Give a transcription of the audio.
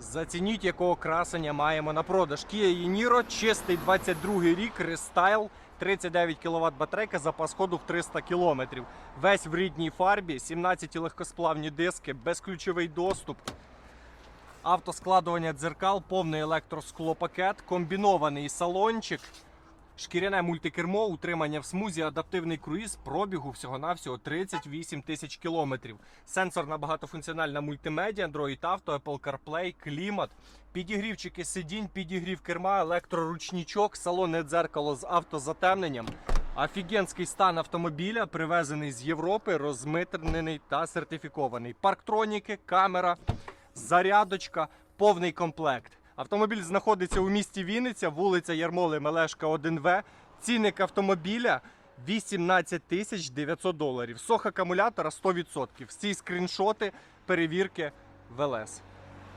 Зацініть, якого красення маємо на продаж. Kia Niro, чистий 22 рік, рестайл, 39 кВт батарейка, запас ходу в 300 км. Весь в рідній фарбі, 17 легкосплавні диски, безключовий доступ. Автоскладування дзеркал, повний електросклопакет, комбінований салончик, шкіряне мультикермо, утримання в смузі, адаптивний круїз, пробігу всього-навсього 38 тисяч кілометрів. Сенсорна багатофункціональна мультимедіа, Android Auto, Apple CarPlay, клімат, підігрівчики сидінь, підігрів керма, електроручничок, салонне дзеркало з автозатемненням. Офігенський стан автомобіля, привезений з Європи, розмитнений та сертифікований. Парктроніки, камера, зарядочка, повний комплект. Автомобіль знаходиться у місті Вінниця, вулиця Ярмоли Мелешка 1В. Цінник автомобіля 18 тисяч 900 доларів. Сох акумулятора 100%. Всі скріншоти перевірки в ЛС.